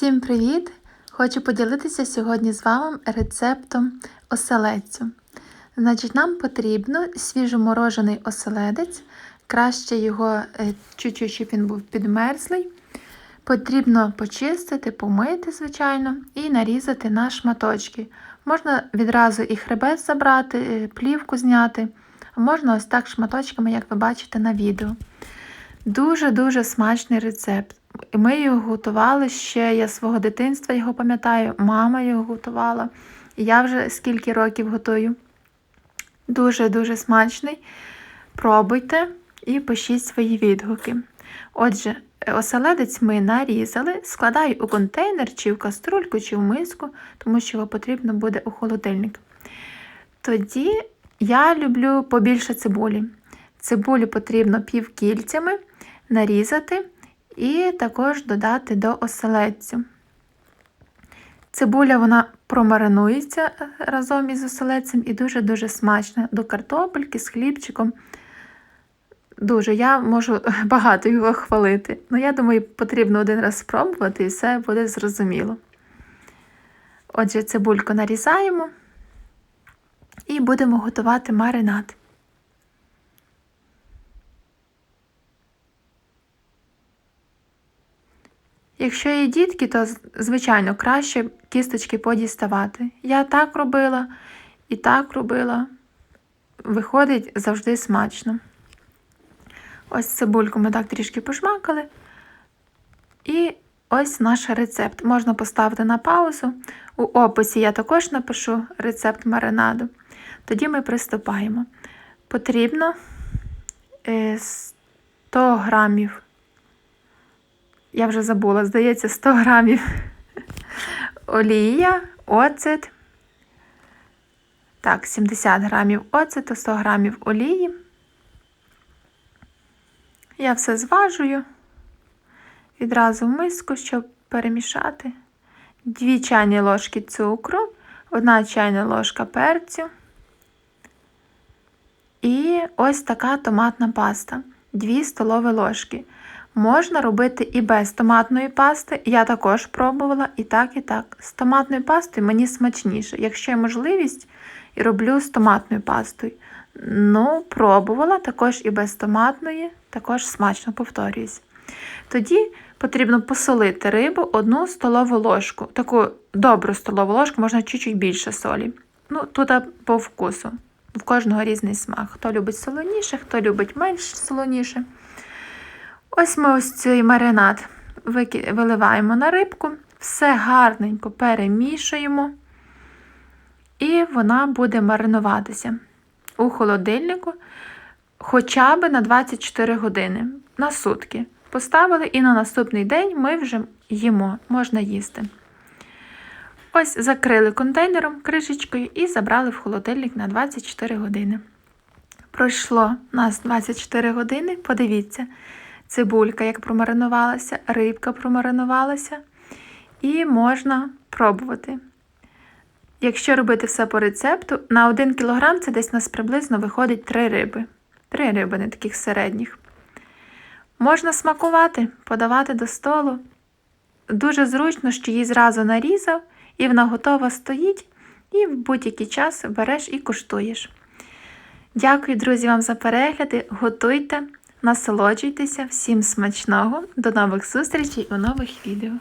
Всім привіт! Хочу поділитися сьогодні з вами рецептом оселедцю. Значить, нам потрібно свіжоморожений оселедець, краще його е, чуть-чуть, щоб він був підмерзлий. Потрібно почистити, помити, звичайно, і нарізати на шматочки. Можна відразу і хребет забрати, е, плівку зняти, можна ось так шматочками, як ви бачите на відео. Дуже-дуже смачний рецепт. Ми його готували ще, я свого дитинства його пам'ятаю, мама його готувала. Я вже скільки років готую. Дуже-дуже смачний. Пробуйте і пишіть свої відгуки. Отже, оселедець ми нарізали, складаю у контейнер, чи в каструльку, чи в миску, тому що його потрібно буде у холодильник. Тоді я люблю побільше цибулі. Цибулю потрібно півкільцями нарізати і також додати до оселедцю. Цибуля вона промаринується разом із оселедцем і дуже-дуже смачна до картопельки з хлібчиком. Дуже, я можу багато його хвалити. Ну, я думаю, потрібно один раз спробувати і все буде зрозуміло. Отже, цибульку нарізаємо і будемо готувати маринад. Якщо є дітки, то, звичайно, краще кісточки подіставати. Я так робила і так робила. Виходить завжди смачно. Ось цибульку ми так трішки пожмакали. І ось наш рецепт. Можна поставити на паузу. У описі я також напишу рецепт маринаду. Тоді ми приступаємо. Потрібно 100 е, грамів я вже забула, здається, 100 грамів олія, оцет. Так, 70 грамів оцету, 100 грамів олії. Я все зважую відразу в миску, щоб перемішати. 2 чайні ложки цукру, 1 чайна ложка перцю. І ось така томатна паста. 2 столові ложки. Можна робити і без томатної пасти. Я також пробувала і так, і так. З томатною пастою мені смачніше. Якщо є можливість, і роблю з томатною пастою. Ну, пробувала також і без томатної, також смачно повторююсь. Тоді потрібно посолити рибу одну столову ложку. Таку добру столову ложку, можна чуть-чуть більше солі. Ну, тут по вкусу. В кожного різний смак. Хто любить солоніше, хто любить менш солоніше. Ось ми ось цей маринад виливаємо на рибку, все гарненько перемішуємо, і вона буде маринуватися у холодильнику хоча б на 24 години на сутки. Поставили і на наступний день ми вже їмо, можна їсти. Ось закрили контейнером кришечкою і забрали в холодильник на 24 години. Пройшло у нас 24 години, подивіться цибулька, як промаринувалася, рибка промаринувалася, і можна пробувати. Якщо робити все по рецепту, на 1 кг це десь у нас приблизно виходить 3 риби. 3 риби, не таких середніх. Можна смакувати, подавати до столу. Дуже зручно, що її зразу нарізав, і вона готова стоїть, і в будь-який час береш і куштуєш. Дякую, друзі, вам за перегляди. Готуйте! Насолоджуйтеся, всім смачного, до нових зустрічей у нових відео.